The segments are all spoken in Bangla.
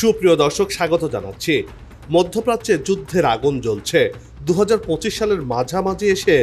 সুপ্রিয় দর্শক, স্বাগত জানাচ্ছি। মধ্যপ্রাচ্যে যুদ্ধের আগুন জ্বলছে। দু হাজার পঁচিশ সালের মাঝামাঝি এসে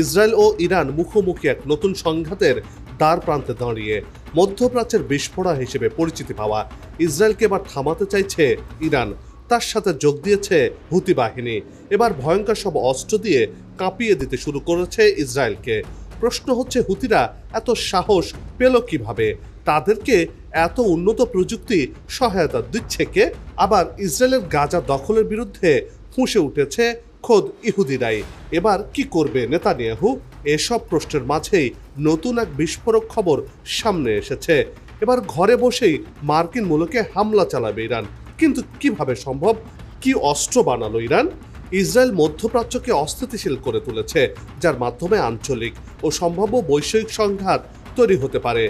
ইসরায়েল ও ইরান মুখোমুখি এক নতুন সংঘাতের দ্বার প্রান্তে দাঁড়িয়ে মধ্যপ্রাচ্যের বিস্ফোরা হিসেবে পরিচিতি পাওয়া ইসরায়েলকে এবার থামাতে চাইছে ইরান। তার সাথে যোগ দিয়েছে হুতি বাহিনী। এবার ভয়ঙ্কর সব অস্ত্র দিয়ে কাঁপিয়ে দিতে শুরু করেছে ইসরায়েলকে। প্রশ্ন হচ্ছে, হুতিরা এত সাহস পেল কীভাবে? তাদেরকে এত উন্নত প্রযুক্তি সহায়তা দিচ্ছে কে? আবার ইসরায়েলের গাজা দখলের বিরুদ্ধে ফুঁসে উঠেছে খোদ ইহুদিরাই। এবার কি করবে নেতানিয়াহু? এসব প্রশ্নের মাঝেই নতুন এক বিস্ফোরক খবর সামনে এসেছে। এবার ঘরে বসেই মার্কিন মূলকে হামলা চালাবে ইরান। কিন্তু কীভাবে সম্ভব? কি অস্ত্র বানালো ইরান? ইসরায়েল মধ্যপ্রাচ্যকে অস্থিতিশীল করে তুলেছে, যার মাধ্যমে আঞ্চলিক ও সম্ভাব্য বৈষয়িক সংঘাত তৈরি হতে পারে।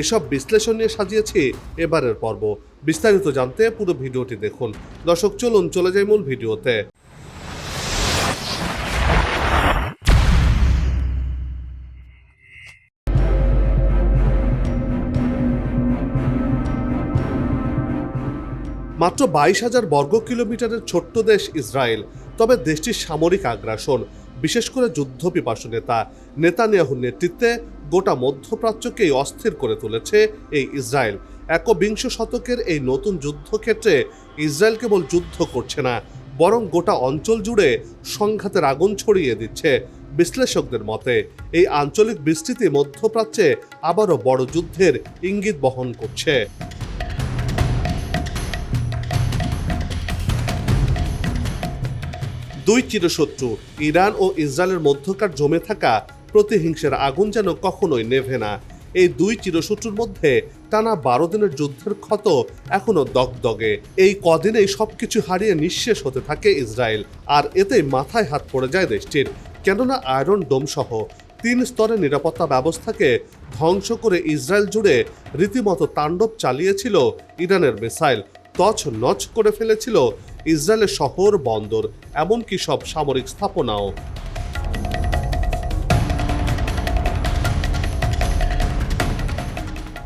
এসব বিশ্লেষণ নিয়ে সাজিয়েছি এবারের পর্ব। বিস্তারিত জানতে পুরো ভিডিওটি দেখুন। দর্শক, চলুন, চলে যাই মূল ভিডিওতে। মাত্র বাইশ হাজার বর্গ কিলোমিটারের ছোট্ট দেশ ইসরায়েল, তবে দেশটির সামরিক আগ্রাসন, বিশেষ করে যুদ্ধ পিপাসু নেতা নেতানিয়াহুর নেতৃত্বে গোটা মধ্যপ্রাচ্যকেই অস্থির করে তুলেছে এই ইসরায়েল। একবিংশ শতকের এই নতুন যুদ্ধক্ষেত্রে ইসরায়েল কেবল যুদ্ধ করছে না, বরং গোটা অঞ্চল জুড়ে সংঘাতের আগুন ছড়িয়ে দিচ্ছে বিশ্লেষকদের মতে। এই আঞ্চলিক বিস্তৃতি মধ্যপ্রাচ্যে আবারও বড় যুদ্ধের ইঙ্গিত বহন করছে। দুই চিরশত্রু, ইরান ও ইসরায়েলের মধ্যকার জমে থাকা প্রতিহিংসার আগুন যেন কখনোই নেভে না। এই দুই চিরশত্রুর মধ্যে টানা বারো দিনের যুদ্ধের ক্ষত এখনও দগদগে। এই কদিনেই সবকিছু হারিয়ে নিঃশেষ হতে থাকে ইসরায়েল, আর এতেই মাথায় হাত পড়ে যায় দেশটির। কেননা আয়রন ডোম সহ তিন স্তরের নিরাপত্তা ব্যবস্থাকে ধ্বংস করে ইসরায়েল জুড়ে রীতিমতো তাণ্ডব চালিয়েছিল ইরানের মিসাইল তছ নচ করে ফেলেছিল ইসরায়েলের শহর বন্দর, এমনকি সব সামরিক স্থাপনাও।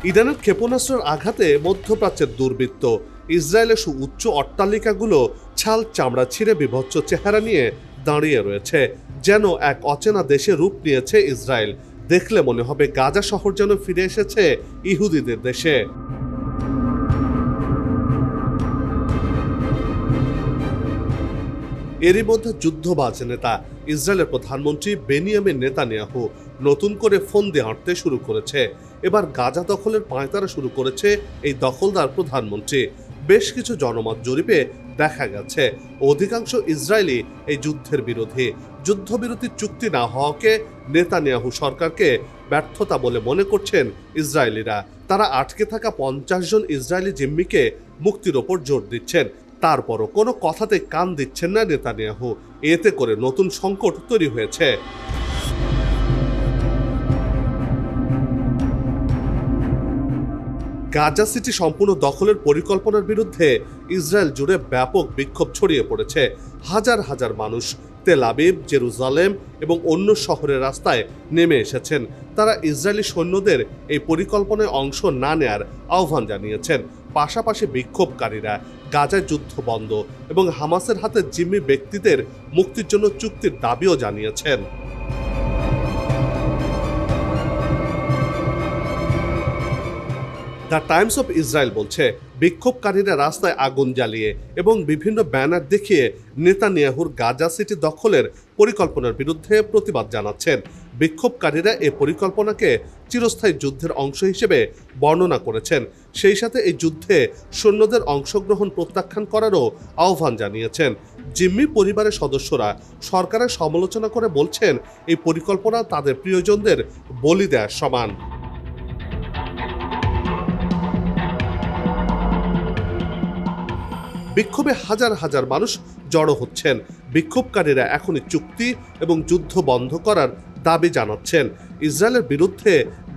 ইরানের ক্ষেপণাস্ত্রের আঘাতে মধ্যপ্রাচ্যের দুর্বৃত্ত। ইসরায়েলের উচ্চ অট্টালিকাগুলো ছাল চামড়া ছিঁড়ে বিভৎস চেহারা নিয়ে দাঁড়িয়ে রয়েছে, যেন এক অচেনা দেশে রূপ নিয়েছে ইসরায়েল। দেখলে মনে হবে গাজা শহর যেন ফিরে এসেছে ইহুদিদের দেশে। এরই মধ্যে যুদ্ধবাজ নেতা, ইসরায়েলের প্রধানমন্ত্রী বেনিয়ামিন নেতানিয়াহু নতুন করে ফোন দিয়ে হাঁটতে শুরু করেছে। এবার গাজা দখলের পাঁয়তারা শুরু করেছে এই দখলদার প্রধানমন্ত্রী। বেশ কিছু জনমত জরিপে দেখা গেছে, অধিকাংশ ইসরায়েলি এই যুদ্ধের বিরোধী। যুদ্ধবিরতির চুক্তি না হওয়াকে নেতানিয়াহু সরকারকে ব্যর্থতা বলে মনে করছেন ইসরায়েলিরা। তারা আটকে থাকা পঞ্চাশ জন ইসরায়েলি জিম্মিকে মুক্তির ওপর জোর দিচ্ছেন। তারপরও কোনো কথাতে কান দিচ্ছেন না নেতানিয়াহু। এতে করে নতুন সংকট তৈরি হয়েছে। গাজা সিটি সম্পূর্ণ দখলের পরিকল্পনার বিরুদ্ধে ইসরায়েল জুড়ে ব্যাপক বিক্ষোভ ছড়িয়ে পড়েছে। হাজার হাজার মানুষ তেল আবিব, জেরুজালেম এবং অন্য শহরের রাস্তায় নেমে এসেছেন। তারা ইসরায়েলি সৈন্যদের এই পরিকল্পনায় অংশ না নেয়ার আহ্বান জানিয়েছেন। পাশাপাশি বিক্ষোভকারীরা গাজায় যুদ্ধ বন্ধ এবং হামাসের হাতে জিম্মি ব্যক্তিদের মুক্তির জন্য চুক্তির দাবিও জানিয়েছেন। দ্য টাইমস অফ ইসরায়েল বলছে, বিক্ষোভকারীরা রাস্তায় আগুন জ্বালিয়ে এবং বিভিন্ন ব্যানার দেখিয়ে নেতানিয়াহুর গাজা সিটি দখলের পরিকল্পনার বিরুদ্ধে প্রতিবাদ জানাচ্ছেন। বিক্ষোভকারীরা এ পরিকল্পনাকে চিরস্থায়ী যুদ্ধের অংশ হিসেবে বর্ণনা করেছেন। সেই সাথে এই যুদ্ধে সৈন্যদের অংশগ্রহণ প্রত্যাখ্যান করারও আহ্বান জানিয়েছেন। জিম্মি পরিবারের সদস্যরা সরকারের সমালোচনা করে বলছেন, এই পরিকল্পনা তাদের প্রিয়জনদের বলি দেওয়ার সমান। বিক্ষোভে হাজার হাজার মানুষ জড়ো হচ্ছেন। বিক্ষোভকারীরা এখনই চুক্তি এবং যুদ্ধ বন্ধ করার দাবি জানাচ্ছেন। ইসরায়েলের বিরুদ্ধে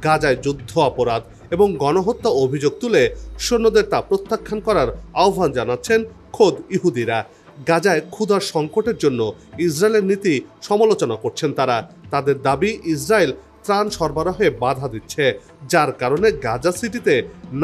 গাজায় যুদ্ধ অপরাধ এবং গণহত্যা অভিযোগ তুলে সৈন্যদের তা প্রত্যাখ্যান করার আহ্বান জানাচ্ছেন খোদ ইহুদিরা। গাজায় ক্ষুধার সংকটের জন্য ইসরায়েলের নীতি সমালোচনা করছেন তারা। তাদের দাবি ইসরায়েল ত্রাণ সরবরাহে বাধা দিচ্ছে, যার কারণে গাজা সিটিতে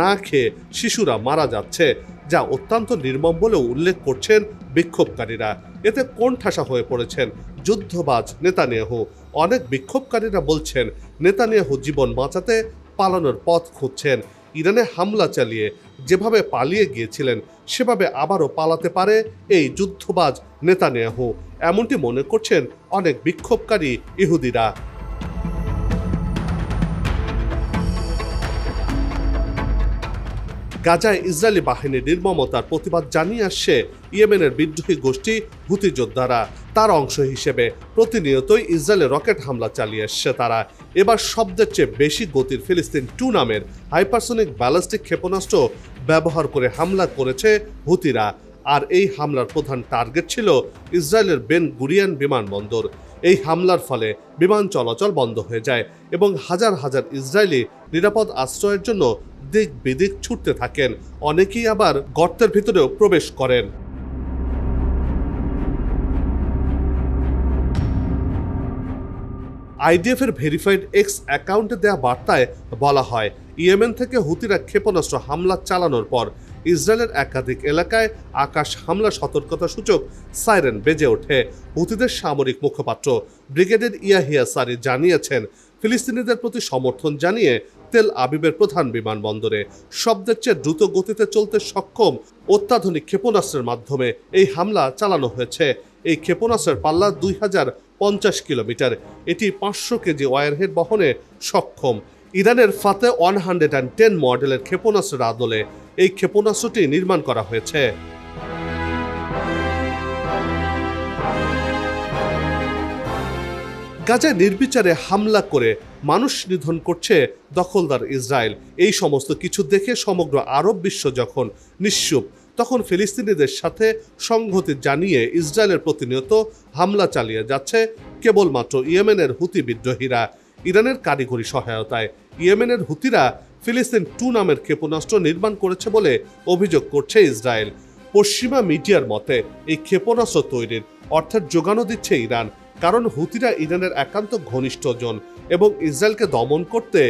না খেয়ে শিশুরা মারা যাচ্ছে। যা অত্যন্ত নির্মম বলেও উল্লেখ করছেন বিক্ষোভকারীরা। এতে কোন ঠাসা হয়ে পড়েছেন? যুদ্ধবাজ নেতানিয়াহু। অনেক বিক্ষোভকারীরা বলছেন, নেতানিয়াহু জীবন বাঁচাতে পালানোর পথ খুঁজছেন। ইরানে হামলা চালিয়ে যেভাবে পালিয়ে গিয়েছিলেন, সেভাবে আবারও পালাতে পারে এই যুদ্ধবাজ নেতানিয়াহু। এমনটি মনে করছেন অনেক বিক্ষোভকারী ইহুদিরা। গাজায় ইসরায়েলি বাহিনীর নির্মমতার প্রতিবাদ জানিয়ে আসছে ইয়েমেনের বিদ্রোহী গোষ্ঠী হুতি যোদ্ধারা। তার অংশ হিসেবে প্রতিনিয়তই ইসরায়েলে রকেট হামলা চালিয়ে আসছে তারা। এবার শব্দের চেয়ে বেশি গতির ফিলিস্তিন টু নামের হাইপারসোনিক ব্যালিস্টিক ক্ষেপণাস্ত্র ব্যবহার করে হামলা করেছে হুতিরা। আর এই হামলার প্রধান টার্গেট ছিল ইসরায়েলের বেন গুরিয়ান বিমানবন্দর। এই হামলার ফলে বিমান চলাচল বন্ধ হয়ে যায় এবং হাজার হাজার ইসরায়েলি নিরাপদ আশ্রয়ের জন্য দিক বিদিক ছুটতে থাকেন। অনেকেই আবার গর্তের ভিতরেও প্রবেশ করেন। আইডিএফ এর ভেরিফাইড এক্স অ্যাকাউন্টে দেওয়া বার্তায় বলা হয়, ইয়েমেন থেকে হুতিরা ক্ষেপণাস্ত্র হামলা চালানোর পর ইসরায়েলের একাধিক এলাকায় আকাশ হামলা সতর্কতা সূচক সাইরেন বেজে ওঠে। হুতিদের সামরিক মুখপাত্র ব্রিগেডিয়ার ইয়াহিয়া সারি জানিয়েছেন, ফিলিস্তিনিদের প্রতি সমর্থন জানিয়ে তেল আবিবের প্রধান বিমানবন্দরে শব্দের চেয়ে দ্রুত গতিতে চলতে সক্ষম অত্যাধুনিক ক্ষেপণাস্ত্রের মাধ্যমে এই হামলা চালানো হয়েছে। এই ক্ষেপণাস্ত্রের পাল্লা দুই হাজার পঞ্চাশ কিলোমিটার। এটি পাঁচশো কেজি ওয়ারহেড বহনে সক্ষম। ইরানের Fateh one hundred and ten মডেলের ক্ষেপণাস্ত্রের আদলে এই ক্ষেপণাস্ত্রটি নির্মাণ করা হয়েছে। গাজায় নির্বিচারে হামলা করে মানুষ নিধন করছে দখলদার ইসরায়েল। এই সমস্ত কিছু দেখে সমগ্র আরব বিশ্ব যখন নিশ্চুপ, তখন ফিলিস্তিনিদের সাথে সংহতি জানিয়ে ইসরায়েলের প্রতিনিয়ত হামলা চালিয়ে যাচ্ছে কেবলমাত্র ইয়েমেনের হুতি বিদ্রোহীরা। ইরানের কারিগরি সহায়তায় ইয়েমেনের হুতিরা ফিলিস্তিন টু নামের ক্ষেপণাস্ত্র নির্মাণ করেছে বলে অভিযোগ করছে ইসরায়েল। পশ্চিমা মিডিয়ার মতে, এই ক্ষেপণাস্ত্র তৈরির অর্থাৎ যোগানো দিচ্ছে ইরান, কারণ হুতিরা ইরানের একান্ত ঘনিষ্ঠজন এবং ইসরায়েলকে দমন করতে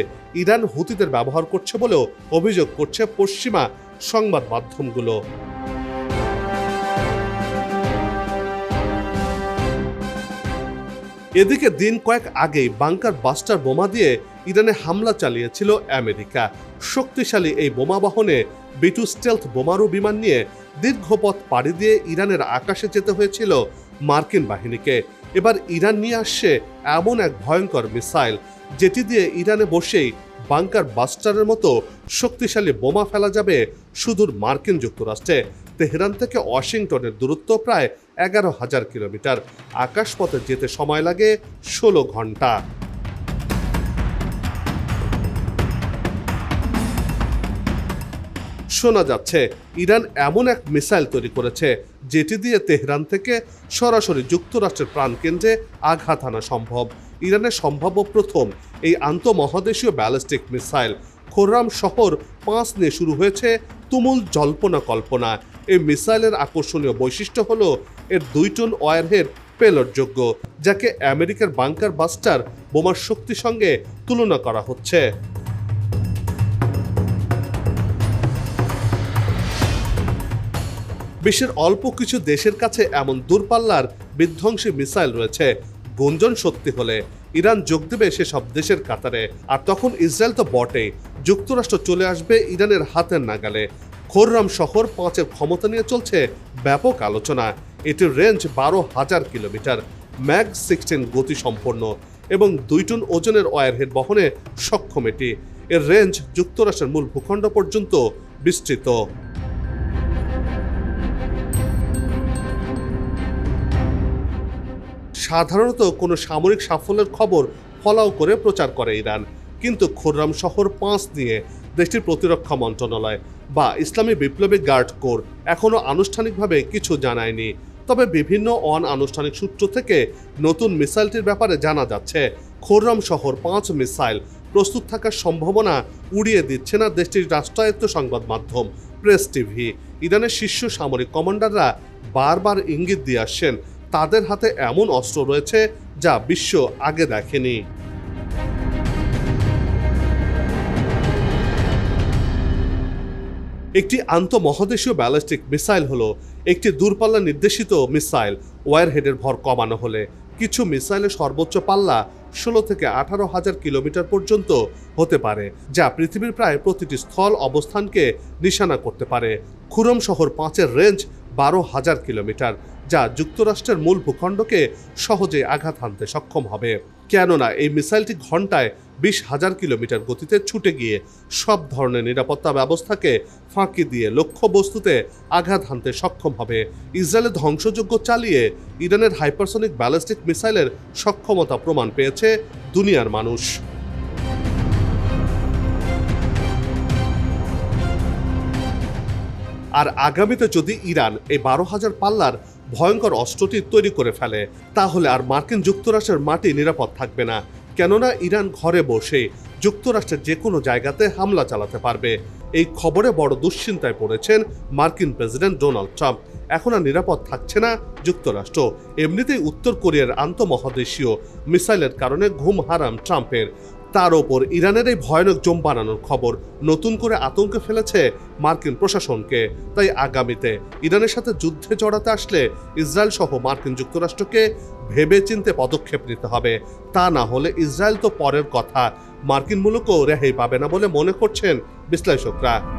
ইরান হুতিদের ব্যবহার করছে বলেও অভিযোগ করছে পশ্চিমা সংবাদ মাধ্যমগুলো। এদিকে দিন কয়েক আগেই বাংকার বাস্টার বোমা দিয়ে ইরানে হামলা চালিয়েছিল আমেরিকা। শক্তিশালী এই বোমা বহনে বিটু স্টেলথ বোমারু বিমান নিয়ে দীর্ঘ পথ পাড়ি দিয়ে ইরানের আকাশে যেতে হয়েছিল মার্কিন বাহিনীকে। এবার ইরান নিয়ে আসছে এমন এক ভয়ঙ্কর মিসাইল, যেটি দিয়ে ইরানে বসেই বাংকার বাস্টারের মতো শক্তিশালী বোমা ফেলা যাবে সুদূর মার্কিন যুক্তরাষ্ট্রে। তেহরান থেকে ওয়াশিংটনের দূরত্ব প্রায় এগারো হাজার কিলোমিটার। আকাশপথে যেতে সময় লাগে ষোলো ঘণ্টা। শোনা যাচ্ছে, ইরান এমন এক মিসাইল তৈরি করেছে, যেটি দিয়ে তেহরান থেকে সরাসরি যুক্তরাষ্ট্রের প্রাণকেন্দ্রে আঘাত আনা সম্ভব। ইরানের সম্ভাব্য প্রথম এই আন্তঃমহাদেশীয় ব্যালিস্টিক মিসাইল খোররাম শহর পাঁচ নিয়ে শুরু হয়েছে তুমুল জল্পনা কল্পনা। এই মিসাইলের আকর্ষণীয় বৈশিষ্ট্য হল এর দুই টন ওয়ারহেড পেলোডযোগ্য যাকে আমেরিকার বাংকার বাস্টার বোমার শক্তির সঙ্গে তুলনা করা হচ্ছে। বিশ্বের অল্প কিছু দেশের কাছে এমন দূরপাল্লার বিধ্বংসী মিসাইল রয়েছে, গুঞ্জন সত্যি হলে। ইরান যোগ দেবে সেসব দেশের কাতারে, আর তখন ইসরায়েল তো বটেই। যুক্তরাষ্ট্র চলে আসবে ইরানের হাতের নাগালে। খোররাম শহর পাঁচের ক্ষমতা নিয়ে চলছে ব্যাপক আলোচনা। এটির রেঞ্জ বারো হাজার কিলোমিটার, ম্যাগ সিক্সটিন গতি সম্পন্ন এবং দুই টন ওজনের ওয়ারহেড বহনে সক্ষম এটি। এর রেঞ্জ যুক্তরাষ্ট্রের মূল ভূখণ্ড পর্যন্ত বিস্তৃত। সাধারণত কোনো সামরিক সাফল্যের খবর ফলাও করে প্রচার করে ইরান। কিন্তু খুররাম শহর পাঁচ নিয়ে দেশটির প্রতিরক্ষা মন্ত্রণালয় বা ইসলামী বিপ্লবী গার্ড কোর এখনও আনুষ্ঠানিকভাবে কিছু জানায়নি। তবে বিভিন্ন অন আনুষ্ঠানিক সূত্র থেকে নতুন মিসাইলটির ব্যাপারে জানা যাচ্ছে, খোররাম শহর পাঁচ মিসাইল প্রস্তুত থাকার সম্ভাবনা উড়িয়ে দিচ্ছে না দেশটির রাষ্ট্রায়ত্ত সংবাদ মাধ্যম প্রেস টিভি। ইরানের শীর্ষ সামরিক কমান্ডাররা বারবার ইঙ্গিত দিয়ে আসছেন, তাদের হাতে এমন অস্ত্র রয়েছে যা বিশ্ব আগে দেখেনি। একটি আন্তঃমহাদেশীয় ব্যালিস্টিক মিসাইল হলো একটি দূরপাল্লা নির্দেশিত মিসাইল, ওয়ারহেডের ভর কমানো হলে। কিছু মিসাইলের সর্বোচ্চ পাল্লা ষোলো থেকে আঠারো হাজার কিলোমিটার পর্যন্ত হতে পারে, যা পৃথিবীর প্রায় প্রতিটি স্থল অবস্থানকে নিশানা করতে পারে। খুরম শহর পাঁচের রেঞ্জ বারো হাজার কিলোমিটার, যা যুক্তরাষ্ট্রের মূল ভূখণ্ডকে সহজে আঘাত হানতে সক্ষম হবে। কেননা এই মিসাইলটি ঘন্টায় বিশ হাজার কিলোমিটার গতিতে ছুটে গিয়ে সব ধরনের নিরাপত্তা ব্যবস্থাকে ফাঁকি দিয়ে লক্ষ্যবস্তুতে আঘাত হানতে সক্ষম হবে। ইসরায়েলের ধ্বংসযজ্ঞ চালিয়ে ইরানের হাইপারসনিক ব্যালিস্টিক মিসাইলের সক্ষমতা প্রমাণ পেয়েছে দুনিয়ার মানুষ। আর আগামীতে যদি ইরান এই বারো হাজার পাল্লার ভয়ঙ্কর অস্ত্রটি তৈরি করে ফেলে, তাহলে আর মার্কিন যুক্তরাষ্ট্রের মাটি নিরাপদ থাকবে না। কেননা ইরান ঘরে বসে যুক্তরাষ্ট্রের যে কোনো জায়গাতে হামলা চালাতে পারবে। এই খবরে বড় দুশ্চিন্তায় পড়েছেন মার্কিন প্রেসিডেন্ট ডোনাল্ড ট্রাম্প। এখন আর নিরাপদ থাকছে না যুক্তরাষ্ট্র। এমনিতেই উত্তর কোরিয়ার আন্তঃমহাদেশীয় মিসাইলের কারণে ঘুম হারাম ট্রাম্পের। তার ওপর ইরানের এই ভয়ানক জম বানানোর খবর নতুন করে আতঙ্কে ফেলেছে মার্কিন প্রশাসনকে। তাই আগামীতে ইরানের সাথে যুদ্ধে জড়াতে আসলে ইসরায়েল সহ মার্কিন যুক্তরাষ্ট্রকে ভেবে চিনতে পদক্ষেপ নিতে হবে। তা না হলে ইসরায়েল তো পরের কথা। মার্কিন মূলকও রেহাই পাবে না বলে মনে করছেন বিশ্লেষকরা।